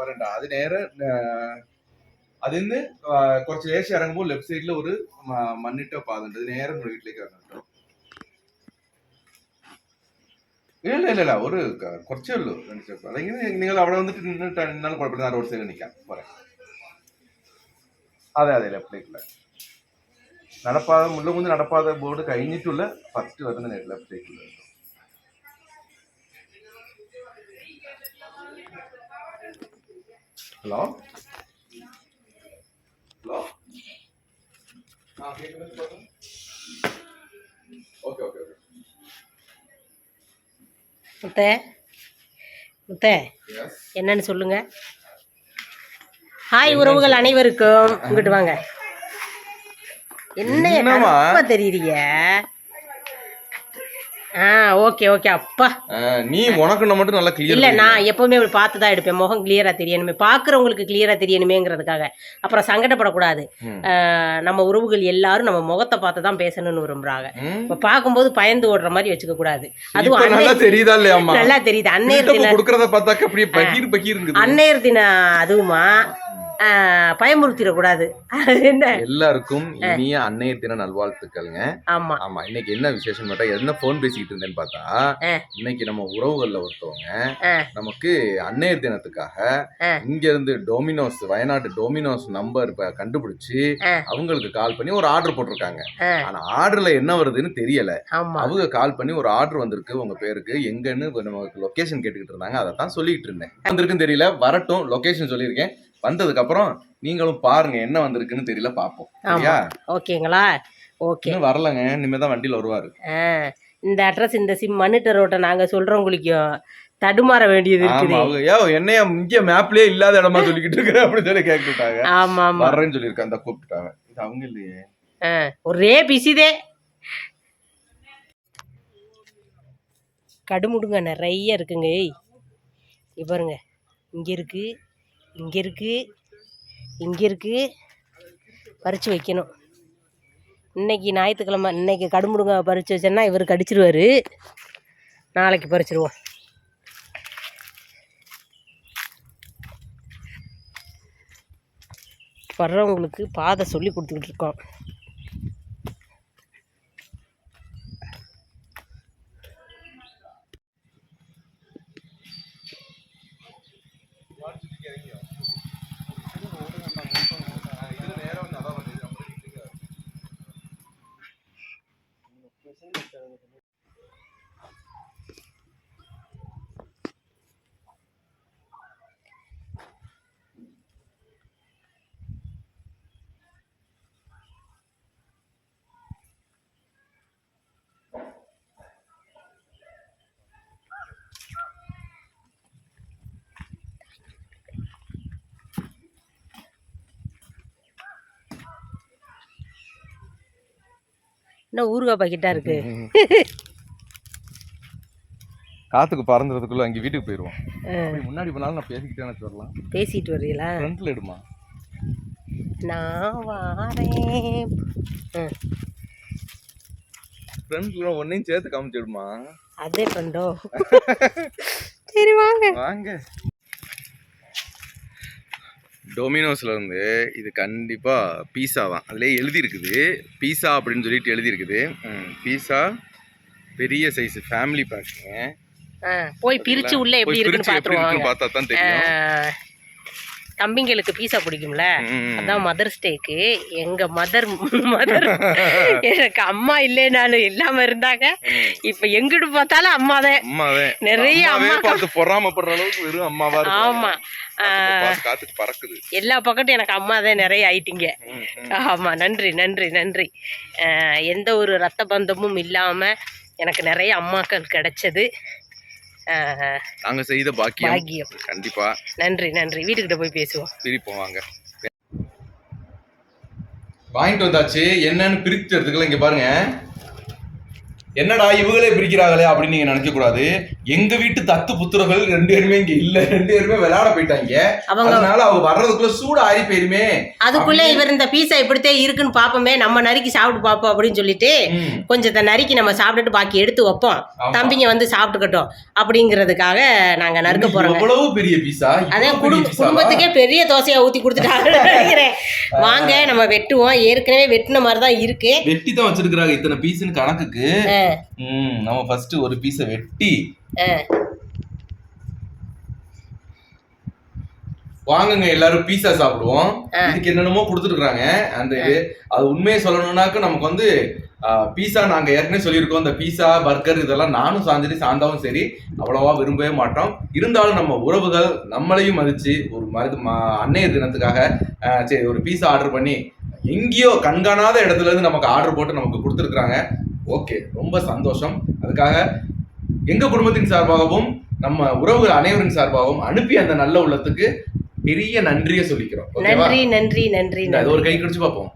വരണ്ട. അതിനേറെ അതിൽ നിന്ന് കുറച്ച് ലേശം ഇറങ്ങുമ്പോൾ ലെഫ്റ്റ് സൈഡിൽ ഒരു മണ്ണിട്ട പാതുണ്ട് നേരെ വീട്ടിലേക്ക് വരണം കേട്ടോ. ഇല്ല ഇല്ല ഇല്ല. ഒരു കുറച്ചേ ഉള്ളൂ. സ്റ്റെപ്പ് അല്ലെങ്കിൽ നിങ്ങൾ അവിടെ വന്നിട്ട് നിന്നിട്ട് നിന്നാലും കുഴപ്പമില്ല. റോഡ് സൈഡിൽ നിൽക്കാം. പറയാം അതെ അതെ ലെഫ്റ്റിലേക്കുള്ള നടപ്പാത മുള്ളുകുന്ന് നടപ്പാത ബോർഡ് കഴിഞ്ഞിട്ടുള്ള ഫസ്റ്റ് വരുന്ന ലെഫ്റ്റിലേക്കുള്ള ஹலோ? ஹலோ? ஓகே ஓகே முத்தை முத்தை என்னன்னு சொல்லுங்க. ஹாய் உறவுகள் அனைவருக்கும். இங்கிட்டு வாங்க. என்ன தெரியுறீங்க ஆ ஓகே ஓகே அப்பா. நீ உனக்கு மட்டும் நல்லா இல்ல கிளியர் நான் எப்பவுமே இப்படி பார்த்து தான் எடுப்பேன். முகம் கிளியரா தெரியணுமே. பார்க்குறவங்களுக்கு கிளியரா தெரியணுமேங்கிறதுக்காக. அப்புறம் சங்கடப்படக்கூடாது. நம்ம உறவுகள் எல்லாரும் நம்ம முகத்தை பார்த்து தான் பேசணும்னு விரும்புறாங்க. இப்ப பார்க்கும்போது பயந்து ஓடுற மாதிரி வச்சுக்க கூடாது அதுவும் நல்லா தெரியுதா இல்லையாம்மா? நல்லா தெரியுது. அன்னையர் தின கொடுக்கறத பார்த்தாக்க அப்படியே பகீர் பகீருங்குது அன்னையர் தின அதுவுமா? பயமுறுத்திடக்கூடாது என்ன எல்லாருக்கும் இனிய அன்னையர் தின நல்வாழ்த்துக்கள்ங்க ஆமா ஆமா இன்னைக்கு என்ன விசேஷம் பார்த்தா என்ன போன் பேசிக்கிட்டு இருந்தேன்னு பார்த்தா. இன்னைக்கு நம்ம உறவுகள்ல ஒருத்தவங்க. நமக்கு அன்னையர் தினத்துக்காக. இங்க இருந்து டொமினோஸ் வயநாட்டு டொமினோஸ் நம்பர் இப்ப கண்டுபிடிச்சு. அவங்களுக்கு கால் பண்ணி ஒரு ஆர்டர் போட்டிருக்காங்க. ஆனா ஆர்டர்ல என்ன வருதுன்னு தெரியல அவங்க கால் பண்ணி ஒரு ஆர்டர் வந்திருக்கு உங்க பேருக்கு எங்கன்னு நமக்கு லொகேஷன் கேட்டுக்கிட்டு இருந்தாங்க அதை தான் சொல்லிட்டு இருந்தேன் வந்திருக்குன்னு தெரியல வரட்டும் லொகேஷன் சொல்லியிருக்கேன் வந்ததுக்கு அப்புறம் நீங்களும் பாருங்க என்ன வந்திருக்குன்னு தெரியல பாப்போம். சரியா? ஓகேங்களா? ஓகே. வரலங்க. இனிமே தான் வண்டியில வருவாரு. ஆ இந்த அட்ரஸ் இந்த சிம் மண்ணிட்ட ரோட்டை நாங்க சொல்றவங்களுக்கும் தடுமாற வேண்டியது இருக்குது. ஏ என்னைய இங்க மேப்லயே இல்லாத இடமா சொல்லிக்கிட்டு இருக்கிற அப்படின்னு சொல்லி கேட்டுட்டாங்க. ஆமா ஆமா வர்றேன்னு சொல்லியிருக்கேன் அந்த கூப்பிட்டுட்டாங்க. இது அவங்க இல்லையே. ஒரே பிஸிதே கடுமுடுங்க நிறைய இருக்குங்க. ஏய் பாருங்க. இங்க இருக்கு. இங்கே இருக்குது இங்கே இருக்குது பறித்து வைக்கணும். இன்னைக்கு ஞாயிற்றுக்கிழமை இன்னைக்கு கடுமுடுங்க பறித்து வச்சேன்னா இவர் கடிச்சிருவார். நாளைக்கு பறிச்சிருவோம். வர்றவங்களுக்கு பாதை சொல்லி கொடுத்துக்கிட்டு இருக்கோம். என்ன ஊறுகாய் பாக்கெட்டாக இருக்கு. காத்துக்கு பறந்துறதுக்குள்ள அங்க வீட்டுக்கு அப்படி முன்னாடி போனாலும் நான் பேசிக்கிட்டே வரலாம் பேசிட்டு வரீங்களா ஃப்ரண்ட்ல எடுமா நான் வாரேன். ஃப்ரண்ட்ல ஒன்னையும் சேர்த்து காமிச்சிடுமா? அதே பண்ணோ சரி வாங்க. வாங்க. டொமினோஸ்ல இருந்து இது கண்டிப்பா பீஸா தான். அதுலயே எழுதி இருக்குது பீஸா அப்படின்னு சொல்லிட்டு எழுதி இருக்குது பீஸா பெரிய சைஸ் ஃபேமிலி பேக்குங்க போய் பிரிச்சு உள்ள எப்படி இருக்குன்னு பார்த்தா தான் தெரியும். தம்பிங்களுக்கு பீஸா பிடிக்கும்ல. அதான் மதர்ஸ் டேக்கு எங்க மதர் மதர் எனக்கு அம்மா இல்லைனாலும் இல்லாம இருந்தாங்க. இப்ப எங்கிட்டு பார்த்தாலும் அம்மா தான் அம்மாவே. நிறைய அம்மா பார்த்து பொறாமப்படுற அளவுக்கு வெறும் அம்மாவா ஆமா. எல்லா பக்கட்டும் எனக்கு அம்மா தான் நிறைய ஆயிட்டீங்க. ம், ம். ஆமாம் நன்றி நன்றி. நன்றி எந்த ஒரு ரத்த பந்தமும் இல்லாமல் எனக்கு நிறைய அம்மாக்கள் கிடைச்சது. நாங்க செய்த பாக்கியம். பாக்கியம். கண்டிப்பா. நன்றி நன்றி. வீட்டுக்கிட்ட போய் பேசுவோம். பிரிப்போம் வாங்க. வாங்கிட்டு வந்தாச்சு. என்னன்னு பிரித்து எடுத்துக்கலாம் இங்க பாருங்க. என்னடா இவங்களே பிரிக்கிறாங்களே அப்படின்னு நீங்க நினைக்க கூடாது. எங்க வீட்டு தத்து புத்திரர்கள் ரெண்டு பேருமே இங்க இல்ல ரெண்டு பேருமே விளையாட போயிட்டாங்க. அதனால அவங்க வர்றதுக்குள்ள சூடு ஆறி போயிருமே. அதுக்குள்ள இவர் இந்த பீஸா இப்படித்தான் இருக்குன்னு பாப்போமே நம்ம நறுக்கி சாப்பிட்டு பார்ப்போம் அப்படின்னு சொல்லிட்டு. கொஞ்சத்தை நறுக்கி நம்ம சாப்பிட்டுட்டு பாக்கி எடுத்து வைப்போம். தம்பிங்க வந்து சாப்பிட்டுக்கட்டும் அப்படிங்கிறதுக்காக நாங்க நறுக்க போறோங்க. எவ்வளவு பெரிய பீஸா அதே குடும்ப குடும்பத்துக்கே பெரிய தோசையா ஊத்தி கொடுத்துட்டாங்கன்னு நினைக்கிறேன். வாங்க நம்ம வெட்டுவோம். ஏற்கனவே வெட்டின மாதிரி தான் இருக்கு. வெட்டி தான் வச்சிருக்காங்க இத்தனை பீஸ்னு கணக்குக்கு. ம், நம்ம ஃபர்ஸ்ட் ஒரு பீஸை வெட்டி. வாங்குங்க எல்லாரும் பீஸா சாப்பிடுவோம். இதுக்கு என்னென்னமோ கொடுத்துருக்காங்க அந்த இது அது உண்மையை சொல்லணும்னாக்க நமக்கு வந்து பீஸா நாங்க ஏற்கனவே சொல்லியிருக்கோம். இந்த பீஸா பர்கர் இதெல்லாம் நானும் சாஞ்சிட்டு சாந்தாவும் சரி அவ்வளவா விரும்பவே மாட்டோம். இருந்தாலும் நம்ம உறவுகள் நம்மளையும் மதிச்சு ஒரு மருந்து ம- அன்னையர் தினத்துக்காக சரி ஒரு பீஸா ஆர்டர் பண்ணி எங்கேயோ கண்காணாத இடத்துல இருந்து நமக்கு ஆர்டர் போட்டு நமக்கு கொடுத்துருக்குறாங்க. ஓகே ரொம்ப சந்தோஷம். அதுக்காக எங்க குடும்பத்தின் சார்பாகவும் நம்ம உறவுகள் அனைவரின் சார்பாகவும் அனுப்பி அந்த நல்ல உள்ளத்துக்கு பெரிய நன்றியை சொல்லிக்கிறோம். நன்றி நன்றி நன்றி இது ஒரு கை கடிச்சு பார்ப்போம்.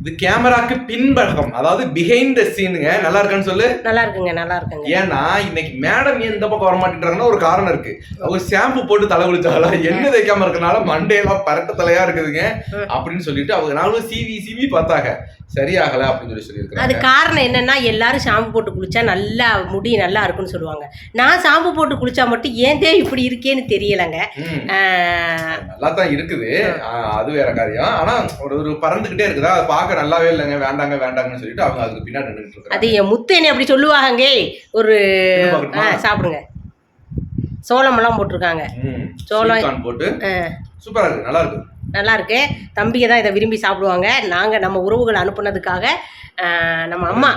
இது கேமராக்கு பின்பக்கம் அதாவது பிஹைண்ட் த சீனுங்க நல்லா இருக்கான்னு சொல்லு. நல்லா இருக்குங்க நல்லா இருக்குங்க. ஏன்னா இன்னைக்கு மேடம் ஏன் இந்த பக்கம் வர மாட்டேன்றாங்கன்னா ஒரு காரணம் இருக்கு. அவங்க ஷாம்பு போட்டு தலை குளிச்சாங்களா எண்ணெய் தேய்க்காம இருக்கனால மண்டையெல்லாம் பரட்ட தலையா இருக்குதுங்க. அப்படின்னு சொல்லிட்டு அவங்க நானும் சிவி சிவி பார்த்தாங்க. சரியாகல அப்படின்னு சொல்லி அது சொல்லியிருக்காங்க காரணம் என்னன்னா எல்லாரும் ஷாம்பு போட்டு குளிச்சா நல்லா முடி நல்லா இருக்குன்னு சொல்லுவாங்க. நான் ஷாம்பு போட்டு குளிச்சா மட்டும் ஏன் தேவை இப்படி இருக்கேன்னு தெரியலங்க. நல்லா தான் இருக்குது. அது வேற காரியம். ஆனா ஒரு ஒரு பறந்துகிட்டே இருக்குதா. அதை பார்க்க நல்லாவே இல்லைங்க. வேண்டாங்க வேண்டாங்கன்னு சொல்லிட்டு அவங்க அதுக்கு பின்னாடி நின்றுட்டு அது என் முத்து என்ன அப்படி சொல்லுவாங்க ஒரு? சாப்பிடுங்க. சோளமெல்லாம் போட்டிருக்காங்க. ம். சோளம். போட்டு. சூப்பரா இருக்கு. நல்லா இருக்கு. நல்லா இருக்கு தம்பிங்க தான் இதை விரும்பி சாப்பிடுவாங்க. நாங்கள் நம்ம உறவுகள் அனுப்புனதுக்காக நம்ம அம்மா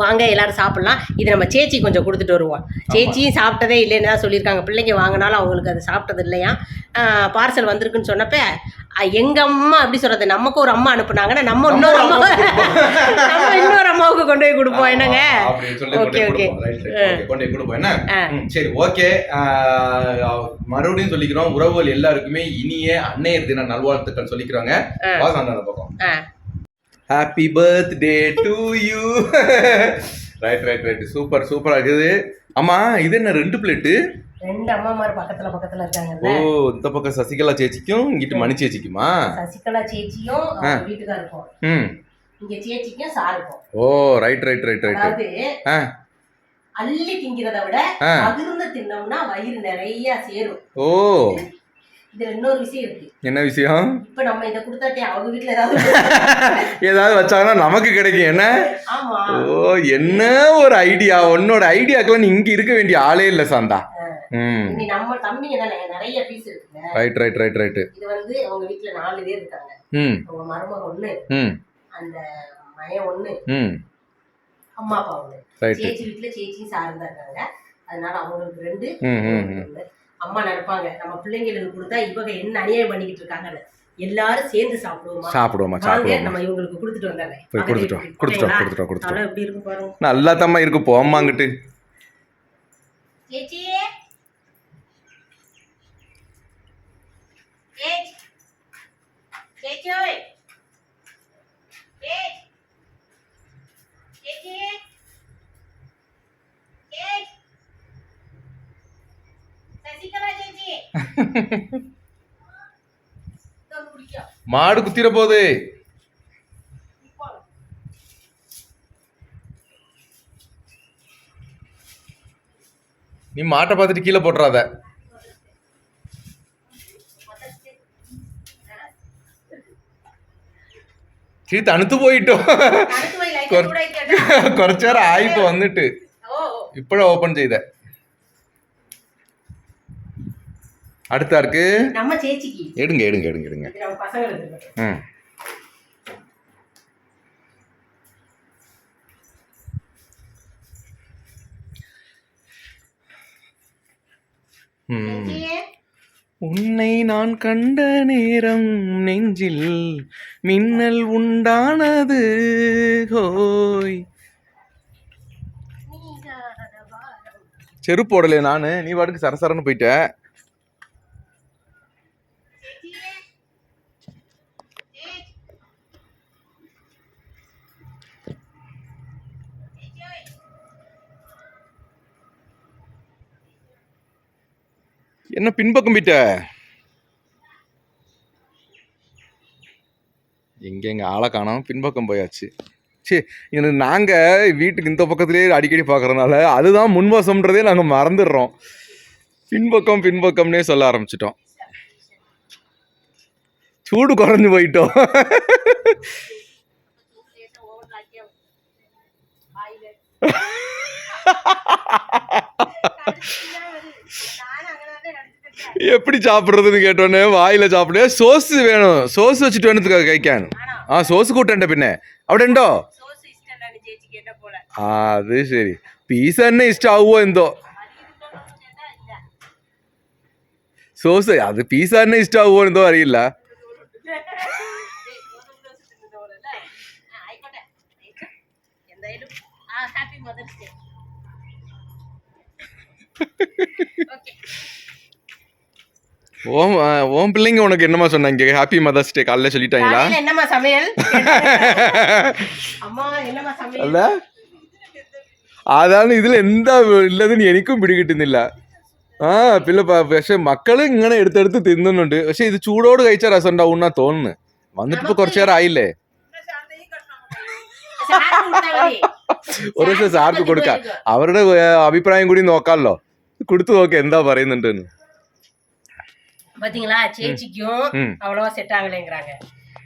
வாங்க எல்லாரும் சாப்பிடலாம். இது நம்ம சேச்சி கொஞ்சம் கொடுத்துட்டு வருவோம். சேச்சியும் சாப்பிட்டதே இல்லைன்னு தான் சொல்லியிருக்காங்க. பிள்ளைங்க வாங்கினாலும் அவங்களுக்கு அது சாப்பிட்டது இல்லையா? பார்சல் வந்திருக்குன்னு சொன்னப்ப அ, எங்க அம்மா அப்படி சொல்றது? நமக்கு ஒரு அம்மா அனுப்புனாங்கன்னா நம்ம இன்னொரு அம்மா நம்ம இன்னொரு அம்மாவுக்கு கொண்டு போய் கொடுப்போம் என்னங்க? அப்படின்னு சொல்லி right. Okay, கொண்டு போய் கொடுப்போம். என்ன? சரி ஓகே. மறுபடியும் சொல்லிக்கிறோம் உறவுகள் எல்லாருக்குமே இனிய அன்னையர் தின நல்வாழ்த்துக்கள் சொல்லிக்கிறோங்க. ஆ. வா சாந்தா அந்த பக்கம். Happy birthday to you right right right super சூப்பரா இருக்குது. ஆமா இது என்ன ரெண்டு பிளேட்டு ரெண்டு அம்மா மாதிரி பக்கத்துல பக்கத்துல ஓ இருக்காங்கல்ல இந்த பக்கம் சசிகலா சேச்சிக்கும் இங்கிட்டு மணி சேச்சிக்குமா? சசிகலா சேச்சியும் அவங்க வீட்டுக்காருக்கும் ம். இங்க சேச்சிக்கும் சாருக்கும் ஓ ரைட் ரைட் ரைட் ரைட் அதாவது அள்ளி திங்கிறத விட. பகிர்ந்து தின்னோம்னா வயிறு நிறைய சேரும். ஓ. இதுல இன்னொரு விஷயம் இருக்கு. என்ன விஷயம்? இப்ப நம்ம இதை கொடுத்தாட்டே அவங்க வீட்டுல ஏதாவது ஏதாவது வச்சாங்கன்னா நமக்கு கிடைக்கும். என்ன? ஓ என்ன ஒரு ஐடியா? உன்னோட ஐடியாக்கெல்லாம் நீ இங்க இருக்க வேண்டிய ஆளே இல்ல சாந்தா. நம்ம தம்பிங்க தானே நிறைய பீஸ் இருக்குங்க ரைட் ரைட் ரைட் ரைட்டு இது வந்து அவங்க வீட்டுல நாலு பேர் இருக்காங்க. அவங்க ஒண்ணு. அந்த மயம் ஒண்ணு. ம். அம்மா அப்பா ஒண்ணு. சேச்சி வீட்டுல சேச்சியும் சாரும் தான் இருக்காங்க. அதனால அவங்களுக்கு ரெண்டு. அம்மா நினைப்பாங்க நம்ம பிள்ளைங்களுக்கு கொடுத்தா இவங்க என்ன அநியாயம் பண்ணிக்கிட்டு இருக்காங்கன்னு. எல்லாரும் சேர்ந்து சாப்பிடுவோமா? சாப்பிடுவோமா? சாப்பிடுவோமா? நம்ம இவங்களுக்கு கொடுத்துட்டு வந்தாங்க போய் கொடுத்துட்டோம் கொடுத்துட்டோம் கொடுத்துட்டோம் கொடுத்துட்டோம் எப்படி இருக்கு பாருங்க. நல்லா தம்மா இருக்கு போம்மாங்கிட்டு சேச்சி சேச்சி சேச்சி ஓய் சேச்சி சேச்சி சேச்சி சசிகலா சேச்சி இதோ குடிக்கோ மாடு குத்திர போகுது நீ மாட்டை பார்த்துட்டு கீழே போட்டுறாத சரி தனுத்து போயிட்டோம் அடுத்து போய் லைட்டா கூட கேட்டா കുറച്ചു നേരം ആയി ഇപ്പൊ വന്നിട്ട് ஓ ഇപ്പോഴാ ഓപ്പൺ ചെയ്ത அடுத்தா இருக்கு? நம்ம சேச்சிக்கு. எடுங்க எடுங்க எடுங்க எடுங்க. ம். உன்னை நான் கண்ட நேரம் நெஞ்சில் மின்னல் உண்டானது. ஹோய். செருப்போடலையே நானு. நீ வாடுக்கு சரசரன்னு போயிட்ட. என்ன பின்பக்கம் போயிட்ட எங்கெங்க ஆளை காணாமல் பின்பக்கம் போயாச்சு. சரி எனக்கு நாங்கள் வீட்டுக்கு இந்த பக்கத்துலேயே அடிக்கடி பார்க்குறதுனால அதுதான் முன்வசம்ன்றதே நாங்கள் மறந்துடுறோம். பின்பக்கம் பின்பக்கம்னே சொல்ல ஆரம்பிச்சிட்டோம். சூடு குறைஞ்சு போயிட்டோம். எப்படி சாப்பிட்றதுன்னு கேட்டோன்னே வாயில சாப்பிட சோஸ் வேணும் சோஸ் வச்சுட்டு வேணுத்துக்கா கைக்கான் ആ സോസ് കൂട്ടണ്ട പിന്നെ അവിടെ ഉണ്ടോ சோசு இஷ்டம் ചേച്ചിക്ക് എന്നെ പോലെ ആ അത് ശരി പീസ തന്നെ ഇഷ്ടാവുമോ എന്തോ സോസ് അത് പീസ തന്നെ ഇഷ്ടാവുമോ എന്തോ അറിയില്ല ഓക്കെ ஓம் ஆ, உன் பிள்ளைங்க உனக்கு என்னமா சொன்னாங்க ஹாப்பி மதர்ஸ் டே காலைல சொல்லிட்டாங்களா காலையில என்னம்மா சமையல் അമ്മ എന്നമ്മ സമയം അല്ല അതാണ് ഇതിൽ എന്താ ഉള്ളതെന്ന് എനിക്കും പിടികിട്ടുന്നില്ല ആ പിന്നെ പ- പക്ഷെ മക്കള് ഇങ്ങനെ എടുത്തെടുത്ത് തിന്നുന്നുണ്ട് പക്ഷെ ഇത് ചൂടോട് കഴിച്ച രസം ഉണ്ടാവും എന്നാ തോന്നുന്നു വന്നിട്ട് ഇപ്പൊ കുറച്ചു നേരം ആയില്ലേ സാറ് കൊടുത്താ മതി. ഒരു ദിവസം സാർക്ക് കൊടുക്കാം അവരുടെ ഏ, അഭിപ്രായം കൂടി നോക്കാമല്ലോ കൊടുത്തു നോക്ക് എന്താ പറയുന്നുണ്ടെന്ന് பாத்தீங்களா சேச்சிக்கும் ம். அவ்வளவா செட் ஆகலைங்கிறாங்க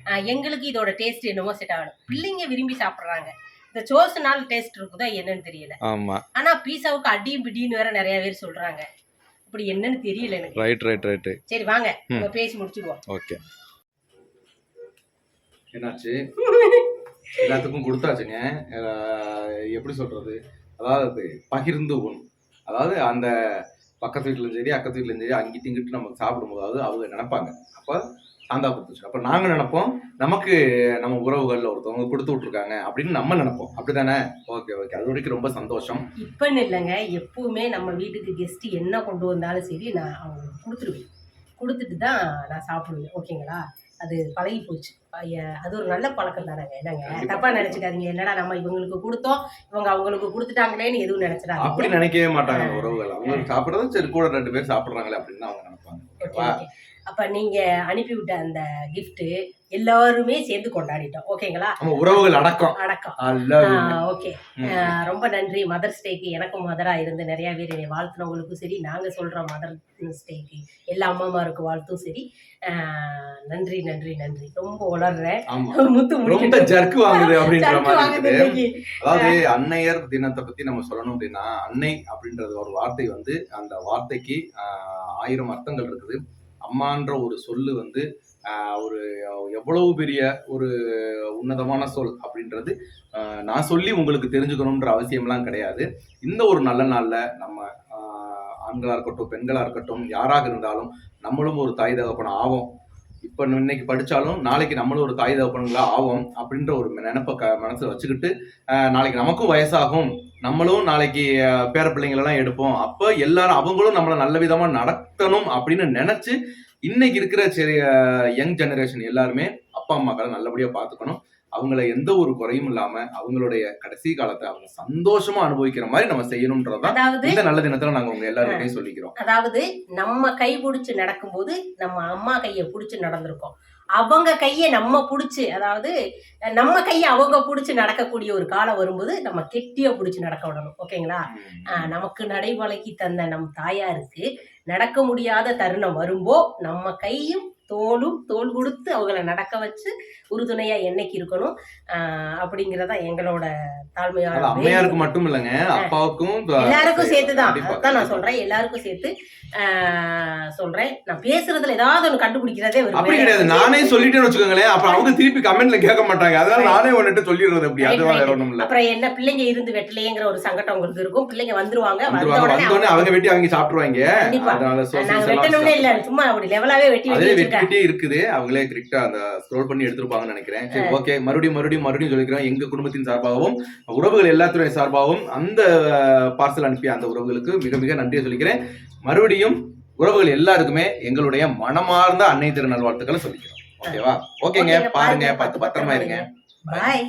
ஆ, எங்களுக்கு இதோட டேஸ்ட் என்னமோ செட் ஆகல பிள்ளைங்க விரும்பி சாப்பிடுறாங்க இந்த சோசுனால டேஸ்ட் இருக்குதா என்னன்னு தெரியல ஆமா ஆனா பீஸாவுக்கு அடியும் பிடின்னு வேற நிறைய பேர் சொல்றாங்க இப்படி என்னன்னு தெரியல எனக்கு ரைட் ரைட் ரைட்டு சரி வாங்க ம். நம்ம பேசி முடிச்சிடுவோம் ஓகே என்னாச்சு எல்லாத்துக்கும் கொடுத்தாச்சுங்க அஹ் எப்படி சொல்றது அதாவது பகிர்ந்து உண் அதாவது அந்த பக்கத்து வீட்டுலையும் சரி அக்கத்து வீட்லையும் சரி அங்கிட்டு இங்கிட்டு நம்ம சாப்பிடும்போது அவங்க நினைப்பாங்க. அப்போ சாந்தா கொடுத்துச்சு அப்போ நாங்கள் நினைப்போம் நமக்கு நம்ம உறவுகளில் ஒருத்தவங்க கொடுத்து விட்ருக்காங்க அப்படின்னு நம்ம நினைப்போம். அப்படிதானே ஓகே ஓகே அது வரைக்கும் ரொம்ப சந்தோஷம். இப்பன்னு இல்லைங்க. எப்பவுமே நம்ம வீட்டுக்கு கெஸ்ட் என்ன கொண்டு வந்தாலும் சரி நான் அவங்களுக்கு கொடுத்துருவேன். கொடுத்துட்டு தான் நான் சாப்பிடுவேன். ஓகேங்களா அது பழகி போச்சு. அது ஒரு நல்ல பழக்கம் தானேங்க. என்னங்க? தப்பா நினைச்சுக்காதீங்க. என்னடா நம்ம இவங்களுக்கு கொடுத்தோம்? இவங்க அவங்களுக்கு கொடுத்துட்டாங்களேன்னு எதுவும் அப்படி நினைச்சிடாதீங்க நினைக்கவே மாட்டாங்க உறவுகள். அவங்க சாப்பிட்றது சரி கூட ரெண்டு பேர் சாப்பிட்றாங்களே அப்படின்னு அவங்க நினைப்பாங்க. அப்ப நீங்க அனுப்பிவிட்ட அந்த gift எல்லாருமே சேர்ந்து கொண்டாடிட்டோம். ஓகேங்களா? உறவுகள் அடக்கம். அடக்கம். ஓகே. ரொம்ப நன்றி. மதர்ஸ் டேக்கு எனக்கும் மதரா இருந்து நிறைய பேர் என்னை வாழ்த்துனவங்களுக்கும் சரி நாங்க சொல்ற மதர்ஸ் டேக்கு எல்லா அம்மாமாருக்கு வாழ்த்தும் சரி. நன்றி நன்றி நன்றி. ரொம்ப உளர்றேன் முத்து ரொம்ப. ஜர்க்கு வாங்குது அப்படின்ற மாதிரி. அதாவது அன்னையர் தினத்தை பத்தி நம்ம சொல்லணும் அப்படின்னா அன்னை அப்படின்றது ஒரு வார்த்தை வந்து அந்த வார்த்தைக்கு ஆயிரம் அர்த்தங்கள் இருக்குது. அம்மான்ற ஒரு சொல்லு வந்து ஒரு எவ்வளவு பெரிய ஒரு உன்னதமான சொல் அப்படின்றது நான் சொல்லி உங்களுக்கு தெரிஞ்சுக்கணுன்ற அவசியம்லாம் கிடையாது. இந்த ஒரு நல்ல நாளில் நம்ம ஆண்களாக இருக்கட்டும் பெண்களாக இருக்கட்டும் யாராக இருந்தாலும் நம்மளும் ஒரு தாய் தகப்பன ஆவோம் இப்ப இன்னைக்கு படிச்சாலும் நாளைக்கு நம்மளும் ஒரு தாய் தகப்பனுங்களா ஆகும் அப்படின்ற ஒரு நினைப்ப க மனசுல வச்சுக்கிட்டு நாளைக்கு நமக்கும் வயசாகும். நம்மளும் நாளைக்கு பேர பிள்ளைங்களெல்லாம் எடுப்போம். அப்ப எல்லாரும் அவங்களும் நம்மளை நல்ல விதமா நடத்தணும் அப்படின்னு நினைச்சு இன்னைக்கு இருக்கிற சரி யங் ஜெனரேஷன் எல்லாருமே அப்பா அம்மாக்களை நல்லபடியா பார்த்துக்கணும் அவங்கள எந்த ஒரு குறையும் இல்லாம அவங்களுடைய கடைசி காலத்தை அவங்க சந்தோஷமா அனுபவிக்கிற மாதிரி நம்ம செய்யணும்ன்றதான் இந்த நல்ல தினத்துல நாங்க உங்க எல்லாருக்கிட்டையும் சொல்லிக்கிறோம். அதாவது நம்ம கை பிடிச்சு நடக்கும்போது நம்ம அம்மா கையை பிடிச்சு நடந்திருக்கோம். அவங்க கையை நம்ம பிடிச்சி அதாவது நம்ம கையை அவங்க பிடிச்சி நடக்கக்கூடிய ஒரு காலம் வரும்போது நம்ம கெட்டியா பிடிச்சி நடக்க விடணும். ஓகேங்களா? ஆஹ் நமக்கு நடைவழக்கி தந்த நம் தாயாருக்கு நடக்க முடியாத தருணம் வரும்போ நம்ம கையும் தோளும் தோல் கொடுத்து அவங்கள நடக்க வச்சு உறுதுணையா என்னைக்கு இருக்கணும் அப்படிங்கறதா எங்களோட தாழ்மையான அம்மையாருக்கு மட்டும் இல்லைங்க அப்பாவுக்கும் எல்லாருக்கும் சேர்த்துதான். அதான் நான். சொல்றேன். எல்லாருக்கும் சேர்த்து சொல்றேன். நான் பேசுறதுல ஏதாவது ஒன்று கண்டுபிடிக்கிறதே அப்படி. கிடையாது. நானே சொல்லிட்டேன்னு வச்சுக்கோங்களேன். அப்புறம் அவங்க திருப்பி கமெண்ட்ல கேட்க மாட்டாங்க. அதனால நானே வந்துட்டு சொல்லிடுறது அப்படி அது. வேற ஒண்ணும் இல்ல. அப்புறம் என்ன பிள்ளைங்க இருந்து வெட்டலையேங்கிற ஒரு சங்கடம் உங்களுக்கு இருக்கும். பிள்ளைங்க வந்துருவாங்க. வந்தோடனே அவங்க வெட்டி அவங்க சாப்பிட்டுருவாங்க. கண்டிப்பா. அதனால வெட்டணும்னே இல்ல. சும்மா அப்படி லெவலாவே வெட்டி வெட்டி வெட்டிக்கிட்டே இருக்குது. அவங்களே கரெக்டா அந்த ஸ்க்ரோல் பண்ணி எடுத்திருப்பாங்கன்னு நினைக்கிறேன். சரி ஓகே மறுபடியும் மறுபடியும் மறுபடியும் சொல்லிக்கிறோம் எங்க குடும்பத்தின் சார்பாகவும் உறவுகள் எல்லாத்துறை சார்பாகவும் அந்த பார்சல் அனுப்பிய அந்த உறவுகளுக்கு மிக மிக நன்றியை சொல்லிக்கிறேன். மறுபடியும் உறவுகள் எல்லாருக்குமே எங்களுடைய மனமார்ந்த அன்னை திரு நல்வாழ்த்துக்களை சொல்லிக்கிறோம் ஓகேவா ஓகேங்க பாருங்க பத்து பத்திரமா இருங்க. பாய்